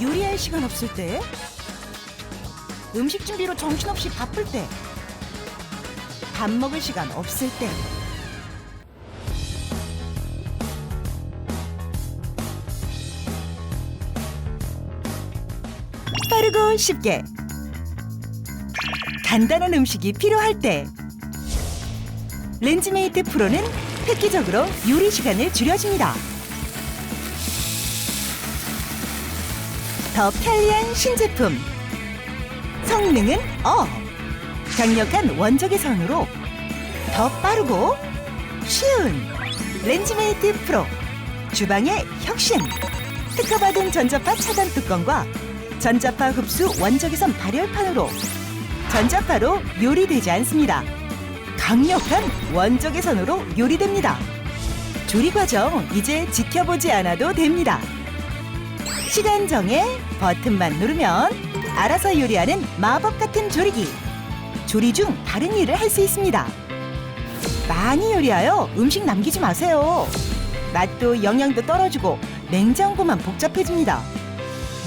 요리할 시간 없을 때, 음식 준비로 정신없이 바쁠 때, 밥 먹을 시간 없을 때, 빠르고 쉽게. 간단한 음식이 필요할 때. 렌즈메이트 프로는 획기적으로 요리 시간을 줄여줍니다. 더 편리한 신제품 성능은 어 강력한 원적의 선으로 더 빠르고 쉬운 렌즈메이트 프로 주방의 혁신 특허받은 전자파 차단 뚜껑과 전자파 흡수 원적외선 발열판으로 전자파로 요리되지 않습니다. 강력한 원적외선으로 요리됩니다. 조리 과정 이제 지켜보지 않아도 됩니다. 시간 정해 버튼만 누르면 알아서 요리하는 마법 같은 조리기. 조리 중 다른 일을 할 수 있습니다. 많이 요리하여 음식 남기지 마세요. 맛도 영양도 떨어지고 냉장고만 복잡해집니다.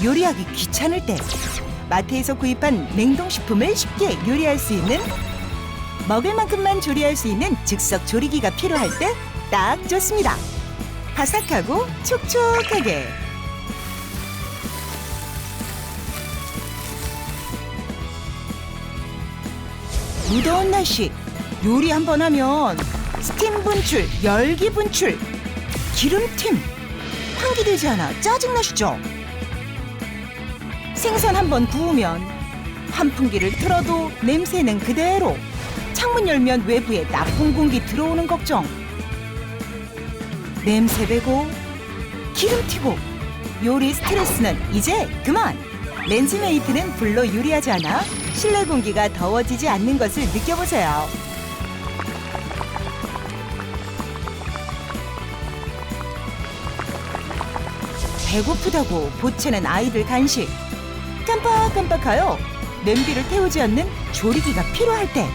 요리하기 귀찮을 때 마트에서 구입한 냉동식품을 쉽게 요리할 수 있는 먹을 만큼만 조리할 수 있는 즉석 조리기가 필요할 때 딱 좋습니다. 바삭하고 촉촉하게 무더운 날씨 요리 한 번 하면 스팀 분출, 열기 분출, 기름팀. 환기되지 않아 짜증나시죠? 생선 한 번 구우면 환풍기를 틀어도 냄새는 그대로. 창문 열면 외부에 나쁜 공기 들어오는 걱정. 냄새 배고 기름 튀고. 요리 스트레스는 이제 그만 렌즈메이트는 불로 요리하지 않아 실내 공기가 더워지지 않는 것을 느껴보세요. 배고프다고 보채는 아이들 간식. 깜빡깜빡하여 냄비를 태우지 않는 조리기가 필요할 때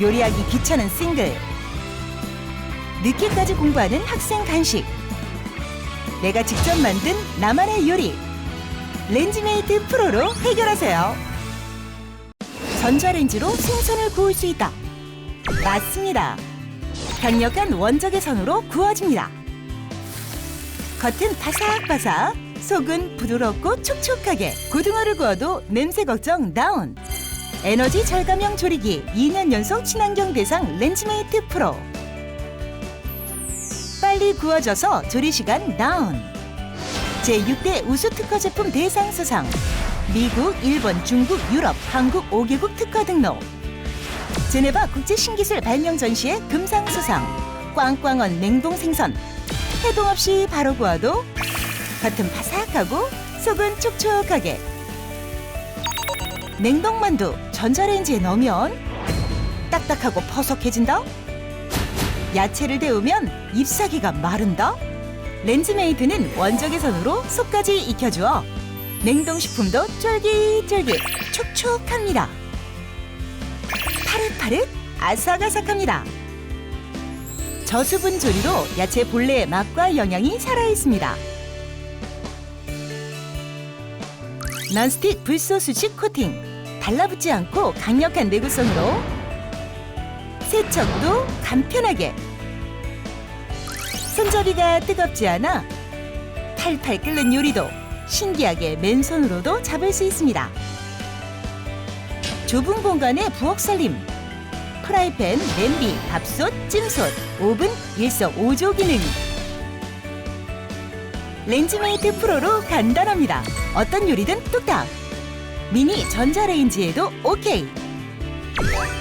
요리하기 귀찮은 싱글. 늦게까지 공부하는 학생 간식. 내가 직접 만든 나만의 요리 렌즈메이트 프로로 해결하세요 전자레인지로 생선을 구울 수 있다 맞습니다 강력한 원적의 선으로 구워집니다 겉은 바삭바삭, 속은 부드럽고 촉촉하게 고등어를 구워도 냄새 걱정 다운. 에너지 절감형 조리기 2년 연속 친환경 대상 렌즈메이트 프로. 빨리 구워져서 조리 시간 다운. 제6대 우수 특허 제품 대상 수상. 미국, 일본, 중국, 유럽, 한국 5개국 특허 등록. 제네바 국제 신기술 발명 전시회 금상 수상. 꽝꽝한 냉동 생선. 해동 없이 바로 구워도 겉은 바삭하고 속은 촉촉하게 냉동만두 전자레인지에 넣으면 딱딱하고 퍼석해진다 야채를 데우면 잎사귀가 마른다 렌즈메이트는 원적의 선으로 속까지 익혀주어 냉동식품도 쫄깃쫄깃 촉촉합니다. 파릇파릇 아삭아삭합니다. 저수분 조리로 야채 본래의 맛과 영양이 살아있습니다. 넌스틱 불소 수식 코팅. 달라붙지 않고 강력한 내구성으로 세척도 간편하게 손잡이가 뜨겁지 않아 팔팔 끓는 요리도 신기하게 맨손으로도 잡을 수 있습니다. 좁은 공간에 부엌 살림 프라이팬, 냄비, 밥솥, 찜솥, 오븐 일석오조 기능. 렌즈메이트 프로로 간단합니다. 어떤 요리든 뚝딱. 미니 전자레인지에도 오케이.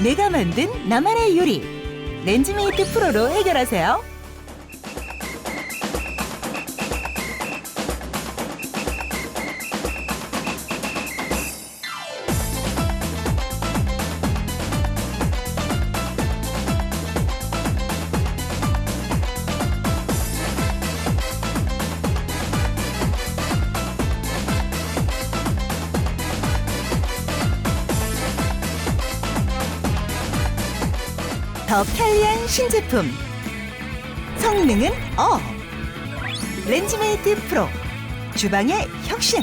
내가 만든 나만의 요리. 렌즈메이트 프로로 해결하세요. 더 편리한 신제품. 성능은 어. 렌즈메이트 프로. 주방의 혁신